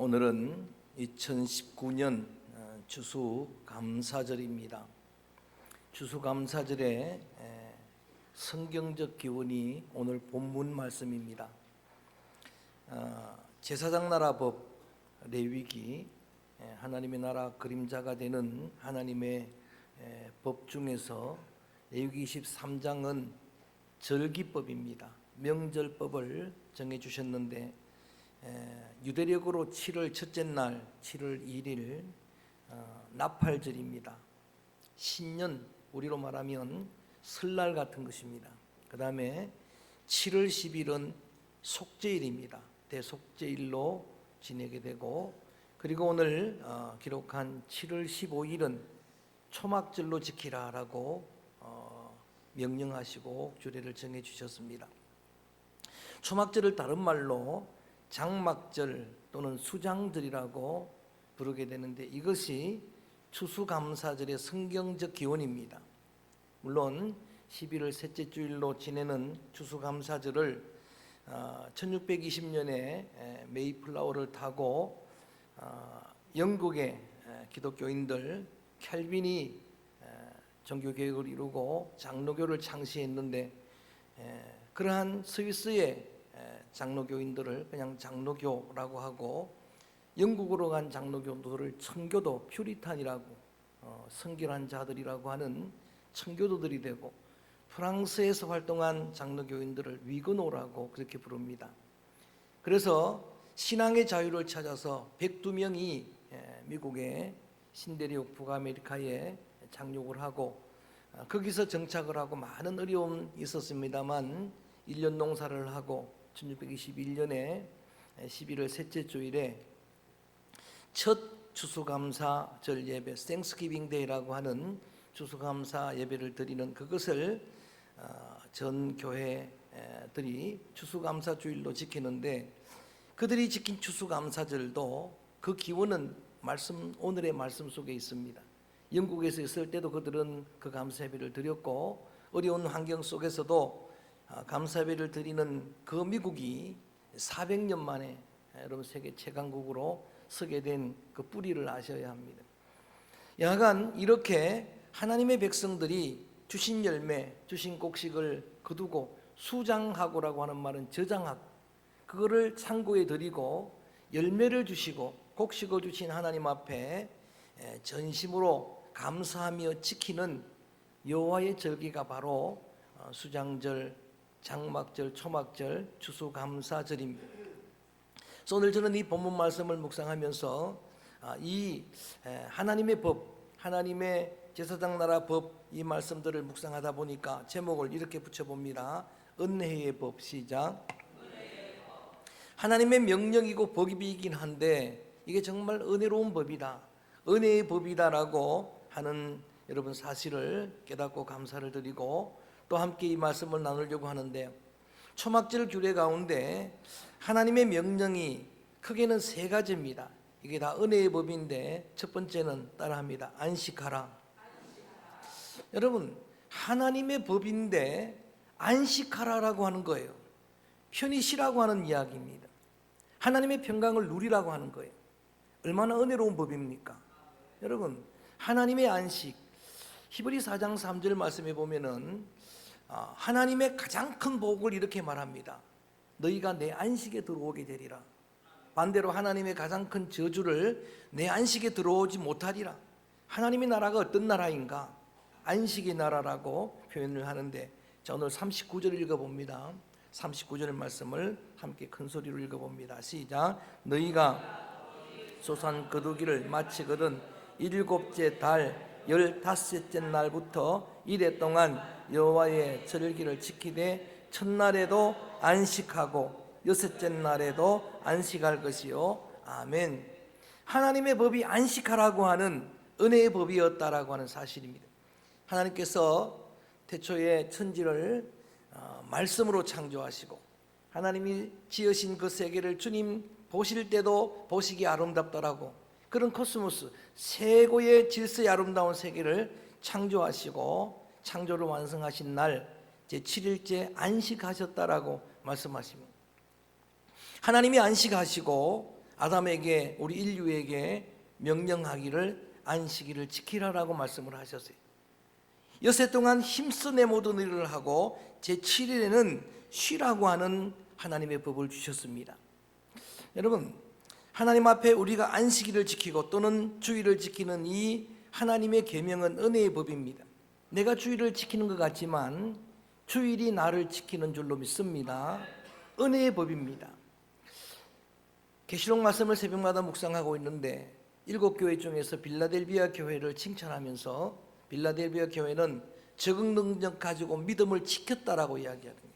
오늘은 2019년 어, 추수감사절입니다. 추수감사절의 에, 성경적 기원이 오늘 본문 말씀입니다. 어, 제사장 나라 법 레위기 에, 하나님의 나라 그림자가 되는 하나님의 에, 법 중에서 레위기 23장은 절기법입니다. 명절법을 정해 주셨는데 에, 유대력으로 7월 첫째 날 7월 1일 어, 나팔절입니다. 신년 우리로 말하면 설날 같은 것입니다. 그 다음에 7월 10일은 속죄일입니다. 대속죄일로 지내게 되고 그리고 오늘 어, 기록한 7월 15일은 초막절로 지키라라고 어, 명령하시고 주례를 정해 주셨습니다. 초막절을 다른 말로 장막절 또는 수장절이라고 부르게 되는데 이것이 추수감사절의 성경적 기원입니다. 물론 11월 셋째 주일로 지내는 추수감사절을 1620년에 메이플라워를 타고 어, 영국의 기독교인들 켈빈이 종교 개혁을 이루고 장로교를 창시했는데 그러한 스위스의 장로교인들을 그냥 장로교라고 하고 영국으로 간 장로교도를 청교도 퓨리탄이라고 어, 성결한 자들이라고 하는 청교도들이 되고 프랑스에서 활동한 장로교인들을 위그노라고 그렇게 부릅니다. 그래서 신앙의 자유를 찾아서 102명이 미국의 신대륙 북아메리카에 착륙을 하고 어, 거기서 정착을 하고 많은 어려움이 있었습니다만 1년 농사를 하고 1621년에 11월 셋째 주일에 첫 추수감사절 예배 땡스기빙 데이라고 하는 추수감사 예배를 드리는 그것을 어, 전 교회들이 추수감사 주일로 지키는데 그들이 지킨 추수감사절도 그 기원은 말씀 오늘의 말씀 속에 있습니다. 영국에서 있을 때도 그들은 그 감사 예배를 드렸고 어려운 환경 속에서도 아, 감사배를 드리는 그 미국이 400년 만에 여러분 세계 최강국으로 서게 된 그 뿌리를 아셔야 합니다. 여하간 이렇게 하나님의 백성들이 주신 열매, 주신 곡식을 거두고 수장하고라고 하는 말은 저장하고 그거를 창고에 드리고 열매를 주시고 곡식을 주신 하나님 앞에 전심으로 감사하며 지키는 여호와의 절기가 바로 어, 수장절 장막절, 초막절, 추수감사절입니다. 그래서 오늘 저는 이 본문 말씀을 묵상하면서 아, 이 하나님의 법, 하나님의 제사장 나라 법 이 말씀들을 묵상하다 보니까 제목을 이렇게 붙여봅니다. 은혜의 법 시작. 하나님의 명령이고 법이긴 한데 이게 정말 은혜로운 법이다. 은혜의 법이다라고 하는 여러분 사실을 깨닫고 감사를 드리고 또 함께 이 말씀을 나누려고 하는데 초막절 규례 가운데 하나님의 명령이 크게는 세 가지입니다. 이게 다 은혜의 법인데 첫 번째는 따라합니다. 안식하라. 여러분 하나님의 법인데 안식하라라고 하는 거예요. 편히 쉬라고 하는 이야기입니다. 하나님의 평강을 누리라고 하는 거예요. 얼마나 은혜로운 법입니까? 여러분 하나님의 안식 히브리 4장 3절 말씀에 보면은 아, 하나님의 가장 큰 복을 이렇게 말합니다. 너희가 내 안식에 들어오게 되리라. 반대로 하나님의 가장 큰 저주를 내 안식에 들어오지 못하리라. 하나님의 나라가 어떤 나라인가? 안식의 나라라고 표현을 하는데 자 오늘 39절 읽어봅니다. 39절 말씀을 함께 큰 소리로 읽어봅니다. 시작. 너희가 소산 거두기를 마치거든 일곱째 달 열다섯째 날부터 이래 동안 여호와의 절기를 지키되 첫날에도 안식하고 여섯째 날에도 안식할 것이요 아멘. 하나님의 법이 안식하라고 하는 은혜의 법이었다라고 하는 사실입니다. 하나님께서 태초에 천지를 어, 말씀으로 창조하시고 하나님이 지으신 그 세계를 주님 보실 때도 보시기 아름답더라고 그런 코스모스 최고의 질서의 아름다운 세계를 창조하시고 창조를 완성하신 날 제7일째 안식하셨다라고 말씀하십니다. 하나님이 안식하시고 아담에게 우리 인류에게 명령하기를 안식일을 지키라라고 말씀을 하셨어요. 여세 동안 힘써 내 모든 일을 하고 제 7일에는 쉬라고 하는 하나님의 법을 주셨습니다. 여러분, 하나님 앞에 우리가 안식일을 지키고 또는 주일을 지키는 이 하나님의 계명은 은혜의 법입니다. 내가 주일을 지키는 것 같지만 주일이 나를 지키는 줄로 믿습니다. 은혜의 법입니다. 계시록 말씀을 새벽마다 묵상하고 있는데 일곱 교회 중에서 빌라델비아 교회를 칭찬하면서 빌라델비아 교회는 적응 능력 가지고 믿음을 지켰다라고 이야기하는 거예요.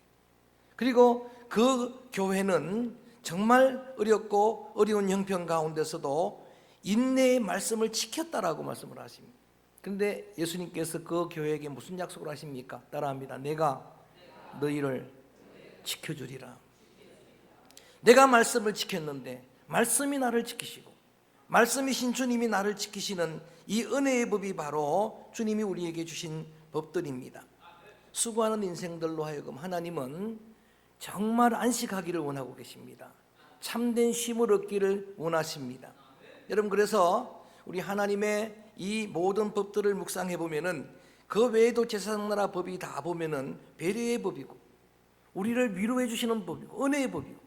그리고 그 교회는 정말 어렵고 어려운 형편 가운데서도 인내의 말씀을 지켰다라고 말씀을 하십니다. 그런데 예수님께서 그 교회에게 무슨 약속을 하십니까? 따라합니다. 내가 너희를 지켜주리라. 내가 말씀을 지켰는데 말씀이 나를 지키시고 말씀이신 주님이 나를 지키시는 이 은혜의 법이 바로 주님이 우리에게 주신 법들입니다. 수고하는 인생들로 하여금 하나님은 정말 안식하기를 원하고 계십니다. 참된 쉼을 얻기를 원하십니다. 여러분 그래서 우리 하나님의 이 모든 법들을 묵상해 보면은 그 외에도 제사장나라 법이 다 보면은 배려의 법이고 우리를 위로해 주시는 법이고 은혜의 법이고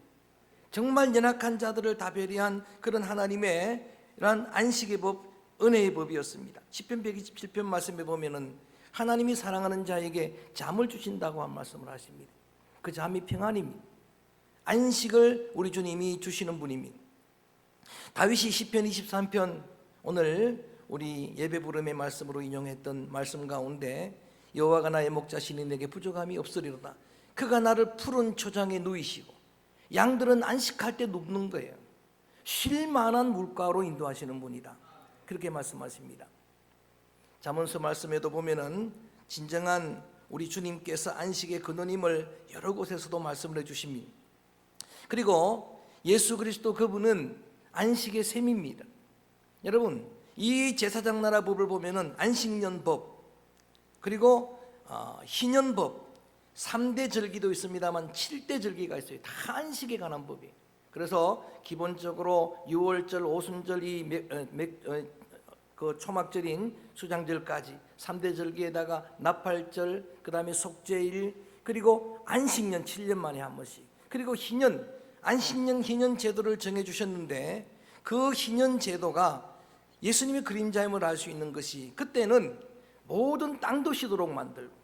정말 연약한 자들을 다 배려한 그런 하나님의 이런 안식의 법, 은혜의 법이었습니다. 시편 127편 말씀에 보면은 하나님이 사랑하는 자에게 잠을 주신다고 한 말씀을 하십니다. 그 잠이 평안입니다. 안식을 우리 주님이 주시는 분입니다. 다윗이 시편 23편 오늘 우리 예배 부름의 말씀으로 인용했던 말씀 가운데 여호와가 나의 목자시니 내게 부족함이 없으리로다. 그가 나를 푸른 초장에 누이시고 양들은 안식할 때 눕는 거예요. 쉴 만한 물가로 인도하시는 분이다. 그렇게 말씀하십니다. 잠언서 말씀에도 보면은 진정한 우리 주님께서 안식의 근원임을 여러 곳에서도 말씀을 해 주십니다. 그리고 예수 그리스도 그분은 안식의 셈입니다. 여러분, 이 제사장 나라 법을 보면은 안식년 법 그리고 어, 희년법 3대 절기도 있습니다만 7대 절기가 있어요. 다 안식에 관한 법이에요. 그래서 기본적으로 6월절, 오순절 이 매- 어, 매- 어, 그 초막절인 수장절까지 3대 절기에다가 나팔절, 그다음에 속죄일, 그리고 안식년 7년 만에 한 번씩. 그리고 희년 안식년 희년 제도를 정해 주셨는데 그 희년 제도가 예수님의 그림자임을 알 수 있는 것이 그때는 모든 땅도 쉬도록 만들고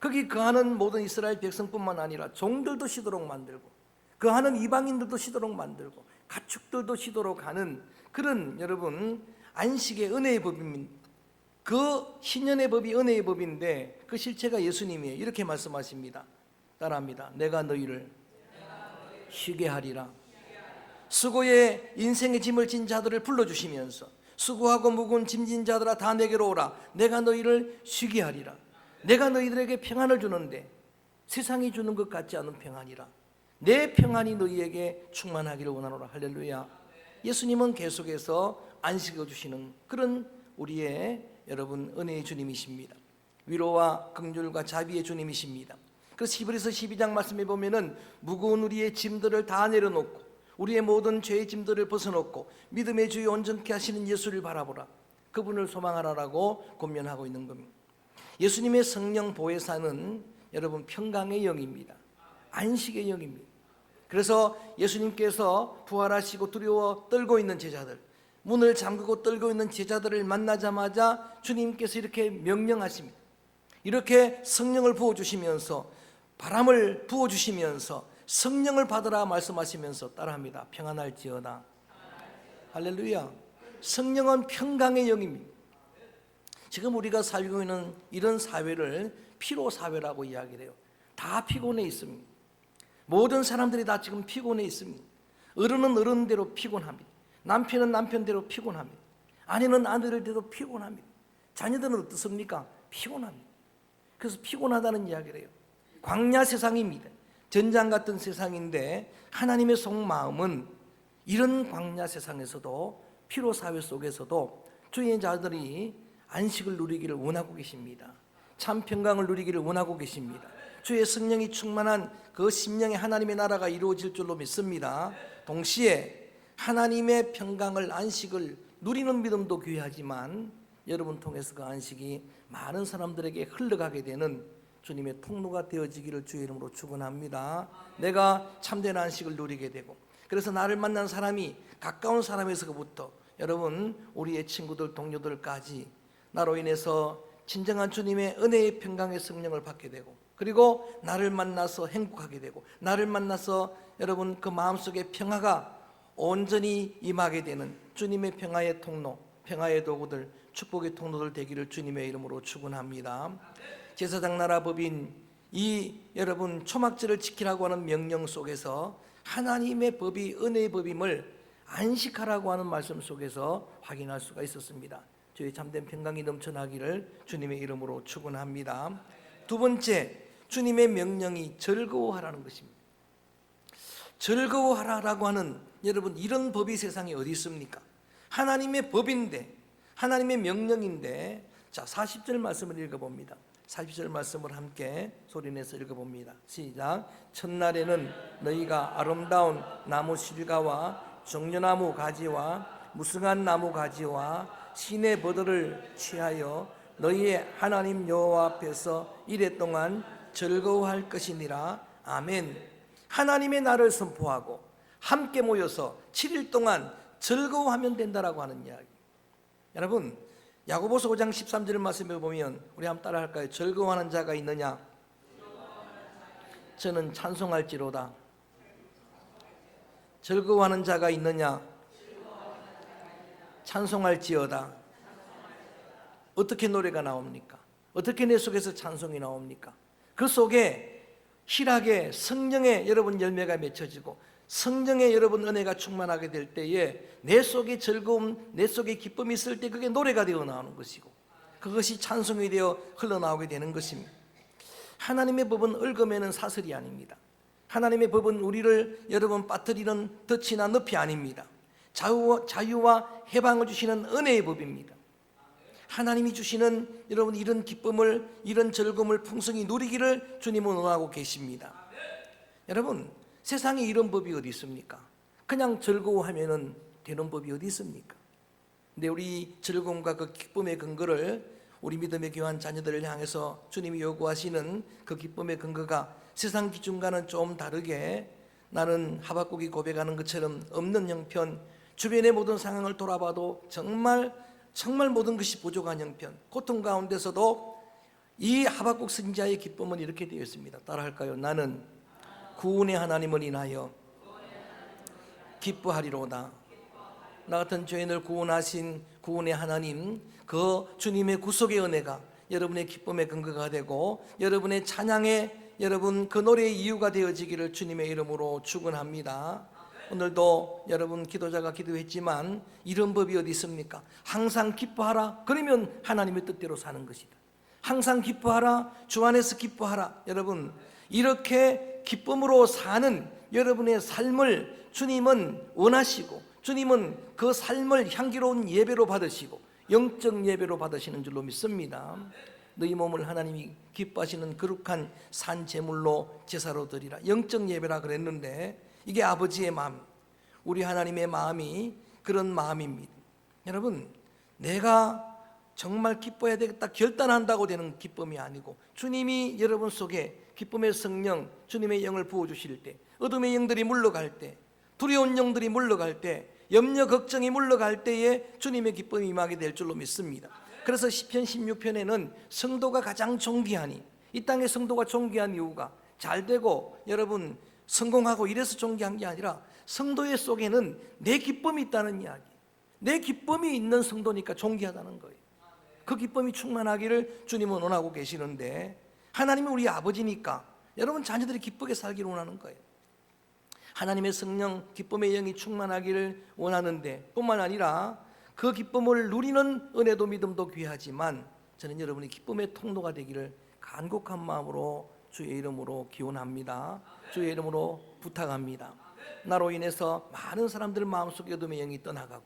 거기 거하는 모든 이스라엘 백성뿐만 아니라 종들도 쉬도록 만들고 거하는 이방인들도 쉬도록 만들고 가축들도 쉬도록 하는 그런 여러분 안식의 은혜의 법입니다. 그 신년의 법이 은혜의 법인데 그 실체가 예수님이에요. 이렇게 말씀하십니다. 따라합니다. 내가 너희를 쉬게 하리라. 수고에 인생의 짐을 진 자들을 불러주시면서 수고하고 무거운 짐진 자들아 다 내게로 오라. 내가 너희를 쉬게 하리라. 내가 너희들에게 평안을 주는데 세상이 주는 것 같지 않은 평안이라. 내 평안이 너희에게 충만하기를 원하노라. 할렐루야. 예수님은 계속해서 안식을 주시는 그런 우리의 여러분 은혜의 주님이십니다. 위로와 긍휼과 자비의 주님이십니다. 그래서 히브리서 12장 말씀에 보면은 무거운 우리의 짐들을 다 내려놓고 우리의 모든 죄의 짐들을 벗어놓고 믿음의 주여 온전케 하시는 예수를 바라보라. 그분을 소망하라라고 권면하고 있는 겁니다. 예수님의 성령 보혜사는 여러분 평강의 영입니다. 안식의 영입니다. 그래서 예수님께서 부활하시고 두려워 떨고 있는 제자들, 문을 잠그고 떨고 있는 제자들을 만나자마자 주님께서 이렇게 명령하십니다. 이렇게 성령을 부어 주시면서 바람을 부어 주시면서 성령을 받으라 말씀하시면서 따라합니다. 평안할지어다. 할렐루야. 성령은 평강의 영입니다. 지금 우리가 살고 있는 이런 사회를 피로 사회라고 이야기를 해요. 다 피곤해 있습니다. 모든 사람들이 다 지금 피곤해 있습니다. 어른은 어른대로 피곤합니다. 남편은 남편대로 피곤합니다. 아내는 아내들대로 피곤합니다. 자녀들은 어떻습니까? 피곤합니다. 그래서 피곤하다는 이야기를 해요. 광야 세상입니다. 전장 같은 세상인데 하나님의 속마음은 이런 광야 세상에서도 피로 사회 속에서도 주의 자들이 안식을 누리기를 원하고 계십니다. 참 평강을 누리기를 원하고 계십니다. 주의 성령이 충만한 그 심령의 하나님의 나라가 이루어질 줄로 믿습니다. 동시에 하나님의 평강을 안식을 누리는 믿음도 귀하지만 여러분 통해서 그 안식이 많은 사람들에게 흘러가게 되는 주님의 통로가 되어지기를 주의 이름으로 축원합니다. 내가 참된 안식을 누리게 되고 그래서 나를 만난 사람이 가까운 사람에서부터 여러분 우리의 친구들 동료들까지 나로 인해서 진정한 주님의 은혜의 평강의 성령을 받게 되고 그리고 나를 만나서 행복하게 되고 나를 만나서 여러분 그 마음속에 평화가 온전히 임하게 되는 주님의 평화의 통로, 평화의 도구들, 축복의 통로들 되기를 주님의 이름으로 축원합니다. 제사장 나라 법인 이 여러분 초막절을 지키라고 하는 명령 속에서 하나님의 법이 은혜의 법임을 안식하라고 하는 말씀 속에서 확인할 수가 있었습니다. 저희 참된 평강이 넘쳐나기를 주님의 이름으로 축원합니다. 두 번째 주님의 명령이 즐거워하라는 것입니다. 즐거워하라라고 하는 여러분 이런 법이 세상에 어디 있습니까? 하나님의 법인데 하나님의 명령인데 자 40절 말씀을 읽어 봅니다. 40절 말씀을 함께 소리내서 읽어봅니다. 시작. 첫날에는 너희가 아름다운 나무 실과와 정려나무 가지와 무성한 나무 가지와 신의 버들을 취하여 너희의 하나님 여호와 앞에서 이래 동안 즐거워할 것이니라. 아멘. 하나님의 날을 선포하고 함께 모여서 7일 동안 즐거워하면 된다라고 하는 이야기. 여러분, 야고보서 5장 13절 말씀에 보면 우리 한번 따라 할까요? 즐거워하는 자가 있느냐? 저는 찬송할지로다. 즐거워하는 자가 있느냐? 찬송할지어다. 어떻게 노래가 나옵니까? 어떻게 내 속에서 찬송이 나옵니까? 그 속에 희락의 성령의 여러분 열매가 맺혀지고 성령의 여러분 은혜가 충만하게 될 때에 내 속에 즐거움, 내 속에 기쁨이 있을 때 그게 노래가 되어 나오는 것이고 그것이 찬송이 되어 흘러나오게 되는 것입니다. 하나님의 법은 얽어매는 사슬이 아닙니다. 하나님의 법은 우리를 여러분 빠뜨리는 덫이나 늪이 아닙니다. 자유와, 자유 와 해방을 주시는 은혜의 법입니다. 하나님이 주시는 여러분 이런 기쁨을 이런 즐거움을 풍성히 누리기를 주님은 원하고 계십니다. 여러분 세상에 이런 법이 어디 있습니까? 그냥 즐거워하면은 되는 법이 어디 있습니까? 근데 우리 즐거움과 그 기쁨의 근거를 우리 믿음의 귀한 자녀들을 향해서 주님이 요구하시는 그 기쁨의 근거가 세상 기준과는 좀 다르게 나는 하박국이 고백하는 것처럼 없는 형편 주변의 모든 상황을 돌아봐도 정말 정말 모든 것이 부족한 형편 고통 가운데서도 이 하박국 선지자의 기쁨은 이렇게 되어 있습니다 따라할까요? 나는 구원의 하나님을 인하여 기뻐하리로다 나 같은 죄인을 구원하신 구원의 하나님 그 주님의 구속의 은혜가 여러분의 기쁨의 근거가 되고 여러분의 찬양의 여러분 그 노래의 이유가 되어지기를 주님의 이름으로 축원합니다. 오늘도 여러분 기도자가 기도했지만 이런 법이 어디 있습니까? 항상 기뻐하라. 그러면 하나님의 뜻대로 사는 것이다. 항상 기뻐하라. 주 안에서 기뻐하라. 여러분 이렇게 기쁨으로 사는 여러분의 삶을 주님은 원하시고 주님은 그 삶을 향기로운 예배로 받으시고 영적 예배로 받으시는 줄로 믿습니다. 너희 몸을 하나님이 기뻐하시는 거룩한 산 제물로 제사로 드리라. 영적 예배라 그랬는데 이게 아버지의 마음, 우리 하나님의 마음이 그런 마음입니다. 여러분, 내가 정말 기뻐해야 되겠다 결단한다고 되는 기쁨이 아니고 주님이 여러분 속에 기쁨의 성령, 주님의 영을 부어 주실 때, 어둠의 영들이 물러갈 때, 두려운 영들이 물러갈 때, 염려 걱정이 물러갈 때에 주님의 기쁨이 임하게 될 줄로 믿습니다. 그래서 시편 16편에는 성도가 가장 존귀하니 이 땅의 성도가 존귀한 이유가 잘 되고 여러분 성공하고 이래서 존귀한 게 아니라 성도의 속에는 내 기쁨이 있다는 이야기. 내 기쁨이 있는 성도니까 존귀하다는 거예요. 그 기쁨이 충만하기를 주님은 원하고 계시는데 하나님이 우리 아버지니까 여러분 자녀들이 기쁘게 살기를 원하는 거예요. 하나님의 성령 기쁨의 영이 충만하기를 원하는데 뿐만 아니라 그 기쁨을 누리는 은혜도 믿음도 귀하지만 저는 여러분이 기쁨의 통로가 되기를 간곡한 마음으로 주의 이름으로 기원합니다. 주의 이름으로 부탁합니다. 나로 인해서 많은 사람들 마음속에 어둠의 영이 떠나가고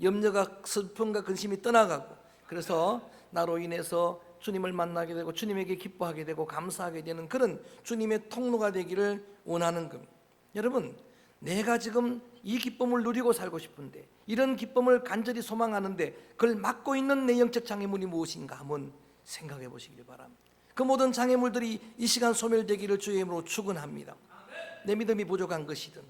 염려가 슬픔과 근심이 떠나가고 그래서 나로 인해서 주님을 만나게 되고 주님에게 기뻐하게 되고 감사하게 되는 그런 주님의 통로가 되기를 원하는 겁니다. 여러분, 내가 지금 이 기쁨을 누리고 살고 싶은데 이런 기쁨을 간절히 소망하는데 그걸 막고 있는 내 영적 장애물이 무엇인가 한번 생각해 보시길 바랍니다. 그 모든 장애물들이 이 시간 소멸되기를 주의 이름으로 축원합니다. 내 믿음이 부족한 것이든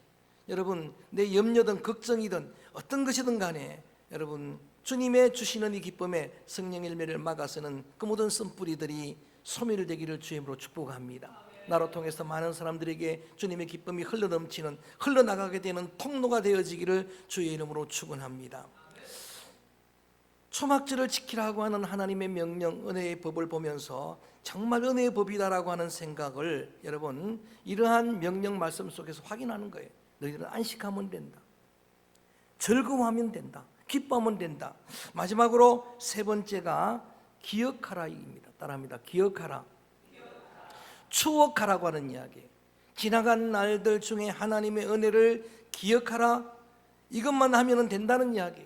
여러분 내 염려든 걱정이든 어떤 것이든 간에 여러분 주님의 주시는 이 기쁨에 성령 열매를 막아서는 그 모든 쓴뿌리들이 소멸되기를 주의 이름으로 축복합니다. 나로 통해서 많은 사람들에게 주님의 기쁨이 흘러넘치는 흘러나가게 되는 통로가 되어지기를 주의 이름으로 축원합니다. 초막절을 지키라고 하는 하나님의 명령 은혜의 법을 보면서 정말 은혜의 법이다라고 하는 생각을 여러분 이러한 명령 말씀 속에서 확인하는 거예요. 너희들은 안식하면 된다. 즐거워하면 된다. 기뻐하면 된다. 마지막으로 세 번째가 기억하라입니다. 따라합니다. 기억하라. 추억하라고 하는 이야기. 지나간 날들 중에 하나님의 은혜를 기억하라. 이것만 하면 된다는 이야기.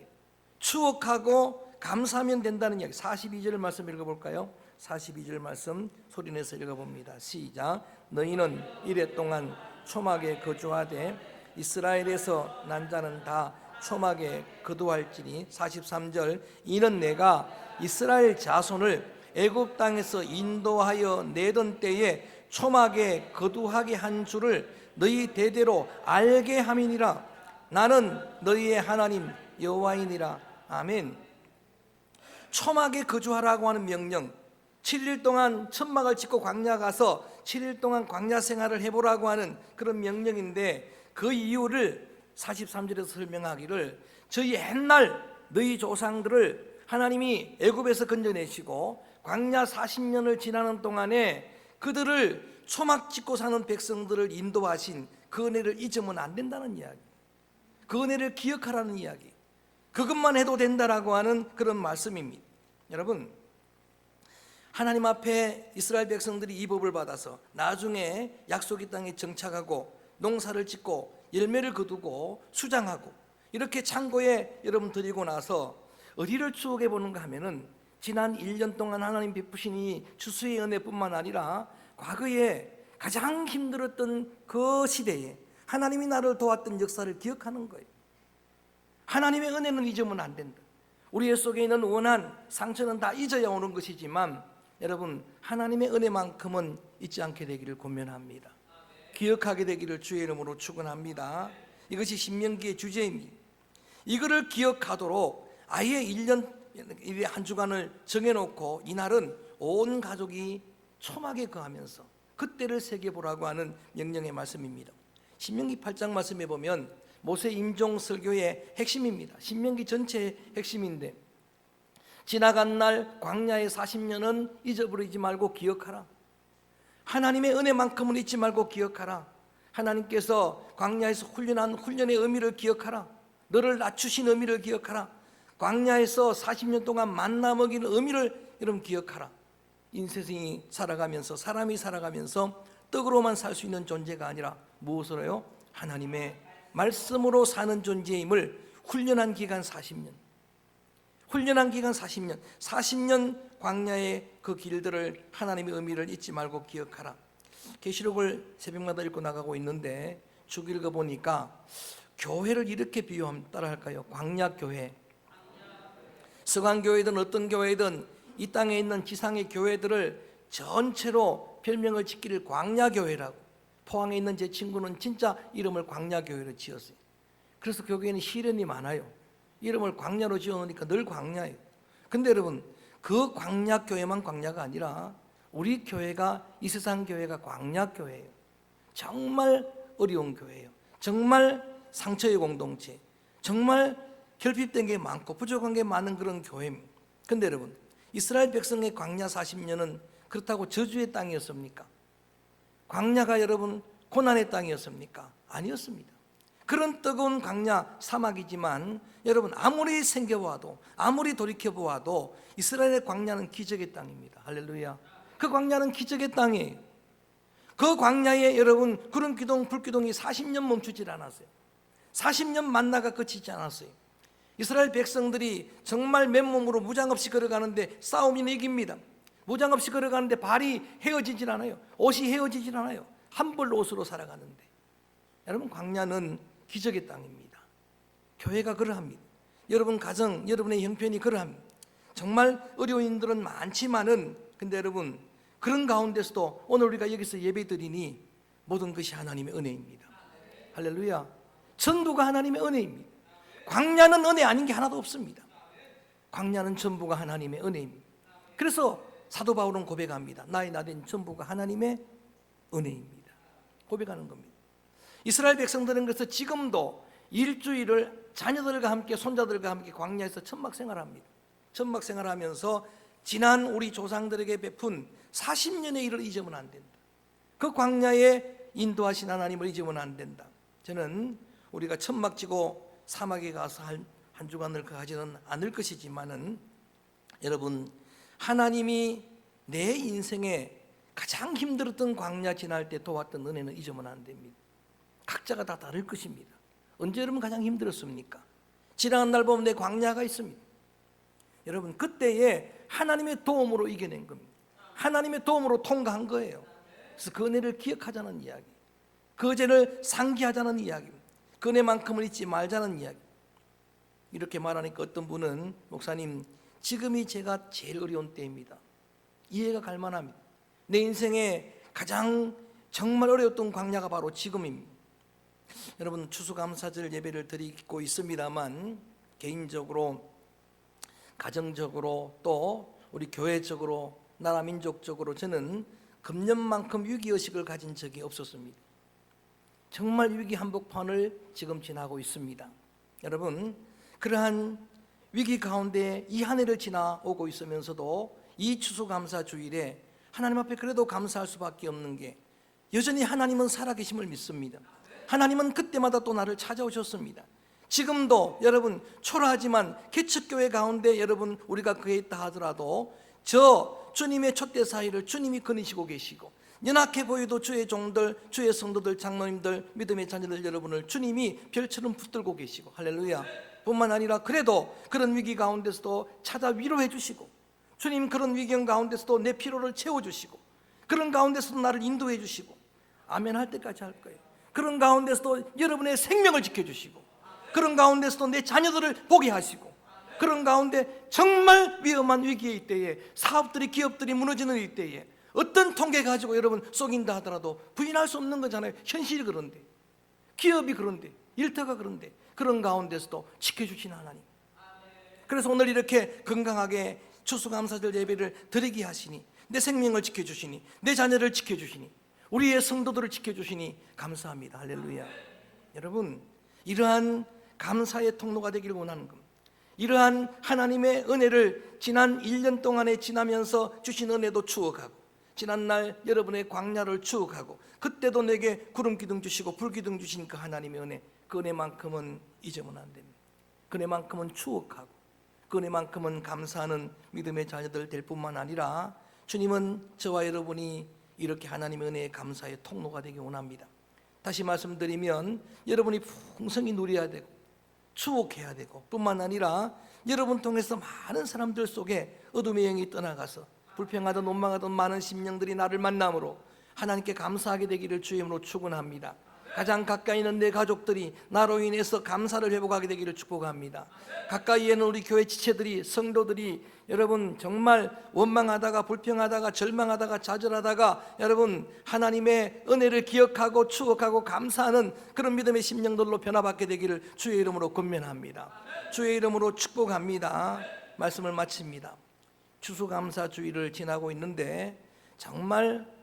추억하고 감사하면 된다는 이야기. 42절 말씀 읽어볼까요? 42절 말씀 소리내서 읽어봅니다. 시작. 너희는 이래 동안 초막에 거주하되 이스라엘에서 난 자는 다 초막에 거두할지니 43절 이는 내가 이스라엘 자손을 애굽 땅에서 인도하여 내던 때에 초막에 거두하게 한 줄을 너희 대대로 알게 함이니라. 나는 너희의 하나님 여호와이니라. 아멘. 초막에 거주하라고 하는 명령 7일 동안 천막을 짓고 광야 가서 7일 동안 광야 생활을 해보라고 하는 그런 명령인데 그 이유를 43절에서 설명하기를 저희 옛날 너희 조상들을 하나님이 애굽에서 건져내시고 광야 40년을 지나는 동안에 그들을 초막 짓고 사는 백성들을 인도하신 그 은혜를 잊으면 안 된다는 이야기. 그 은혜를 기억하라는 이야기. 그것만 해도 된다라고 하는 그런 말씀입니다. 여러분, 하나님 앞에 이스라엘 백성들이 이 법을 받아서 나중에 약속의 땅에 정착하고 농사를 짓고 열매를 거두고 수장하고 이렇게 창고에 여러분 드리고 나서 어디를 추억해 보는가 하면은 지난 1년 동안 하나님 베푸신 이 주수의 은혜뿐만 아니라 과거에 가장 힘들었던 그 시대에 하나님이 나를 도왔던 역사를 기억하는 거예요. 하나님의 은혜는 잊으면 안 된다. 우리 속에 있는 원한, 상처는 다 잊어야 오는 것이지만 여러분 하나님의 은혜만큼은 잊지 않게 되기를 고면합니다. 기억하게 되기를 주의 이름으로 축원합니다. 이것이 신명기의 주제입니다. 이거를 기억하도록 아예 1년 한 주간을 정해놓고 이날은 온 가족이 초막에 거하면서 그때를 새겨보라고 하는 명령의 말씀입니다. 신명기 8장 말씀에 보면 모세 임종 설교의 핵심입니다. 신명기 전체의 핵심인데 지나간 날 광야의 40년은 잊어버리지 말고 기억하라. 하나님의 은혜만큼은 잊지 말고 기억하라. 하나님께서 광야에서 훈련한 훈련의 의미를 기억하라. 너를 낮추신 의미를 기억하라. 광야에서 40년 동안 만나 먹이는 의미를 여러분 기억하라. 인생이 살아가면서 사람이 살아가면서 떡으로만 살 수 있는 존재가 아니라 무엇으로요? 하나님의 말씀으로 사는 존재임을 훈련한 기간 40년. 훈련한 기간 40년. 40년 광야의 그 길들을 하나님의 의미를 잊지 말고 기억하라. 계시록을 새벽마다 읽고 나가고 있는데 쭉 읽어 보니까 교회를 이렇게 비유하면 따라 할까요? 광야 교회. 서강 교회든 어떤 교회든 이 땅에 있는 지상의 교회들을 전체로 별명을 짓기를 광야 교회라고. 포항에 있는 제 친구는 진짜 이름을 광야 교회로 지었어요. 그래서 교회에는 시련이 많아요. 이름을 광야로 지어놓으니까 늘 광야예요. 근데 여러분 그 광야 교회만 광야가 아니라 우리 교회가 이 세상 교회가 광야 교회예요. 정말 어려운 교회예요. 정말 상처의 공동체, 정말 결핍된 게 많고 부족한 게 많은 그런 교회입니다. 근데 여러분 이스라엘 백성의 광야 40년은 그렇다고 저주의 땅이었습니까? 광야가 여러분 고난의 땅이었습니까? 아니었습니다. 그런 뜨거운 광야 사막이지만 여러분 아무리 생겨봐도 아무리 돌이켜보아도 이스라엘의 광야는 기적의 땅입니다. 할렐루야. 그 광야는 기적의 땅이에요. 그 광야에 여러분 구름 기둥 불 기둥이 40년 멈추질 않았어요. 40년 만나가 끝이지 않았어요. 이스라엘 백성들이 정말 맨몸으로 무장 없이 걸어가는데 싸움이 이깁니다. 무장 없이 걸어가는데 발이 헤어지질 않아요. 옷이 헤어지질 않아요. 한 벌 옷으로 살아가는데. 여러분 광야는 기적의 땅입니다. 교회가 그러합니다. 여러분 가정, 여러분의 형편이 그러합니다. 정말 어려운들은 많지만은 근데 여러분 그런 가운데서도 오늘 우리가 여기서 예배드리니 모든 것이 하나님의 은혜입니다. 할렐루야. 전부가 하나님의 은혜입니다. 광야는 은혜 아닌 게 하나도 없습니다. 광야는 전부가 하나님의 은혜입니다. 그래서 사도 바울은 고백합니다. 나의 나된 전부가 하나님의 은혜입니다. 고백하는 겁니다. 이스라엘 백성들은 그래서 지금도 일주일을 자녀들과 함께 손자들과 함께 광야에서 천막 생활합니다. 천막 생활하면서 지난 우리 조상들에게 베푼 40년의 일을 잊으면 안 된다. 그 광야에 인도하신 하나님을 잊으면 안 된다. 저는 우리가 천막 지고 사막에 가서 한, 한 주간을 가지는 않을 것이지만은 여러분 하나님이 내 인생에 가장 힘들었던 광야 지날 때 도왔던 은혜는 잊으면 안 됩니다. 각자가 다 다를 것입니다. 언제 여러분 가장 힘들었습니까? 지나간 날 보면 내 광야가 있습니다. 여러분 그때에 하나님의 도움으로 이겨낸 겁니다. 하나님의 도움으로 통과한 거예요. 그래서 그 은혜를 기억하자는 이야기. 그 죄를 상기하자는 이야기입니다. 그 은혜만큼은 잊지 말자는 이야기. 이렇게 말하니까 어떤 분은 목사님 지금이 제가 제일 어려운 때입니다. 이해가 갈 만합니다. 내 인생에 가장 정말 어려웠던 광야가 바로 지금입니다. 여러분 추수감사절 예배를 드리고 있습니다만 개인적으로 가정적으로 또 우리 교회적으로 나라 민족적으로 저는 금년만큼 위기 의식을 가진 적이 없었습니다. 정말 위기 한복판을 지금 지나고 있습니다. 여러분 그러한 위기 가운데 이 한 해를 지나오고 있으면서도 이 추수감사 주일에 하나님 앞에 그래도 감사할 수밖에 없는 게 여전히 하나님은 살아계심을 믿습니다. 하나님은 그때마다 또 나를 찾아오셨습니다. 지금도 여러분 초라하지만 개척교회 가운데 여러분 우리가 그에 있다 하더라도 저 주님의 촛대 사이를 주님이 거니시고 계시고 연약해 보여도 주의 종들, 주의 성도들, 장로님들, 믿음의 자녀들 여러분을 주님이 별처럼 붙들고 계시고 할렐루야. 뿐만 아니라 그래도 그런 위기 가운데서도 찾아 위로해 주시고 주님 그런 위경 가운데서도 내 피로를 채워 주시고 그런 가운데서도 나를 인도해 주시고 아멘 할 때까지 할 거예요. 그런 가운데서도 여러분의 생명을 지켜 주시고 그런 가운데서도 내 자녀들을 보게 하시고 그런 가운데 정말 위험한 위기의 이때에 사업들이 기업들이 무너지는 이때에 어떤 통계 가지고 여러분 속인다 하더라도 부인할 수 없는 거잖아요. 현실이 그런데 기업이 그런데 일터가 그런데 그런 가운데서도 지켜주신 하나님. 그래서 오늘 이렇게 건강하게 추수감사절 예배를 드리게 하시니 내 생명을 지켜주시니 내 자녀를 지켜주시니 우리의 성도들을 지켜주시니 감사합니다. 할렐루야. 여러분 이러한 감사의 통로가 되기를 원하는 겁니다. 이러한 하나님의 은혜를 지난 1년 동안에 지나면서 주신 은혜도 추억하고 지난날 여러분의 광야를 추억하고 그때도 내게 구름 기둥 주시고 불 기둥 주신 그 하나님의 은혜 그 은혜만큼은 잊으면 안 됩니다. 그 은혜만큼은 추억하고 그 은혜만큼은 감사하는 믿음의 자녀들 될 뿐만 아니라 주님은 저와 여러분이 이렇게 하나님의 은혜의 감사의 통로가 되기 원합니다. 다시 말씀드리면 여러분이 풍성히 누려야 되고 추억해야 되고 뿐만 아니라 여러분 통해서 많은 사람들 속에 어둠의 영이 떠나가서 불평하던 원망하던 많은 심령들이 나를 만남으로 하나님께 감사하게 되기를 주의 이름으로 축원합니다. 가장 가까이 있는 내 가족들이 나로 인해서 감사를 회복하게 되기를 축복합니다. 가까이에 는 우리 교회 지체들이 성도들이 여러분 정말 원망하다가 불평하다가 절망하다가 좌절하다가 여러분 하나님의 은혜를 기억하고 추억하고 감사하는 그런 믿음의 심령들로 변화받게 되기를 주의 이름으로 권면합니다. 주의 이름으로 축복합니다. 말씀을 마칩니다. 추수감사 주일을 지나고 있는데 정말 와,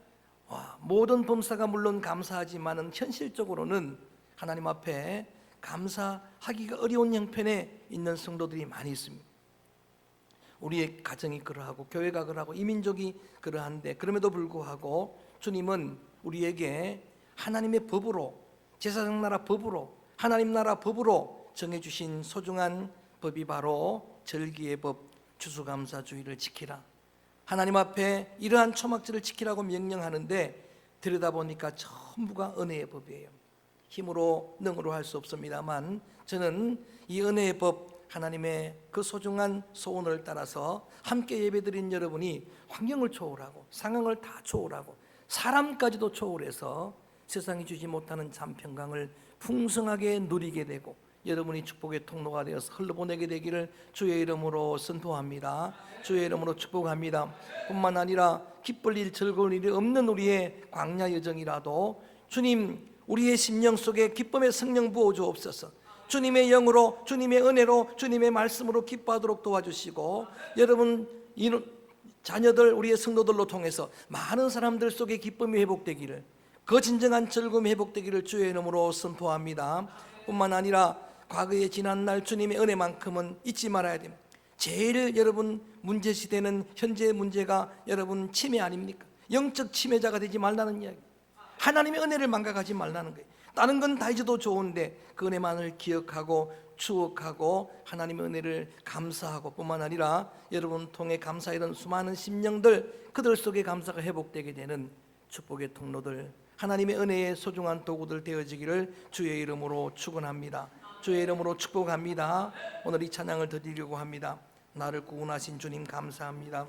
모든 범사가 물론 감사하지만은 현실적으로는 하나님 앞에 감사하기가 어려운 형편에 있는 성도들이 많이 있습니다. 우리의 가정이 그러하고 교회가 그러하고 이민족이 그러한데 그럼에도 불구하고 주님은 우리에게 하나님의 법으로 제사장 나라 법으로 하나님 나라 법으로 정해 주신 소중한 법이 바로 절기의 법 추수감사주의를 지키라. 하나님 앞에 이러한 초막절을 지키라고 명령하는데 들여다보니까 전부가 은혜의 법이에요. 힘으로 능으로 할 수 없습니다만 저는 이 은혜의 법 하나님의 그 소중한 소원을 따라서 함께 예배드린 여러분이 환경을 초월하고 상황을 다 초월하고 사람까지도 초월해서 세상이 주지 못하는 참 평강을 풍성하게 누리게 되고 여러분이 축복의 통로가 되어서 흘러보내게 되기를 주의 이름으로 선포합니다. 주의 이름으로 축복합니다. 뿐만 아니라 기쁠 일 즐거운 일이 없는 우리의 광야 여정이라도 주님 우리의 심령 속에 기쁨의 성령 부어 주옵소서. 주님의 영으로 주님의 은혜로 주님의 말씀으로 기뻐하도록 도와주시고 여러분 이 자녀들 우리의 성도들로 통해서 많은 사람들 속에 기쁨이 회복되기를 그 진정한 즐거움이 회복되기를 주의 이름으로 선포합니다. 뿐만 아니라 과거의 지난 날 주님의 은혜만큼은 잊지 말아야 됩니다. 제일 여러분 문제시되는 현재 문제가 여러분 치매 아닙니까? 영적 치매자가 되지 말라는 이야기. 하나님의 은혜를 망각하지 말라는 거예요. 다른 건 다 잊어도 좋은데 그 은혜만을 기억하고 추억하고 하나님의 은혜를 감사하고 뿐만 아니라 여러분 통해 감사했던 수많은 심령들 그들 속에 감사가 회복되게 되는 축복의 통로들 하나님의 은혜의 소중한 도구들 되어지기를 주의 이름으로 축원합니다. 주의 이름으로 축복합니다. 오늘 이 찬양을 드리려고 합니다. 나를 구원하신 주님 감사합니다.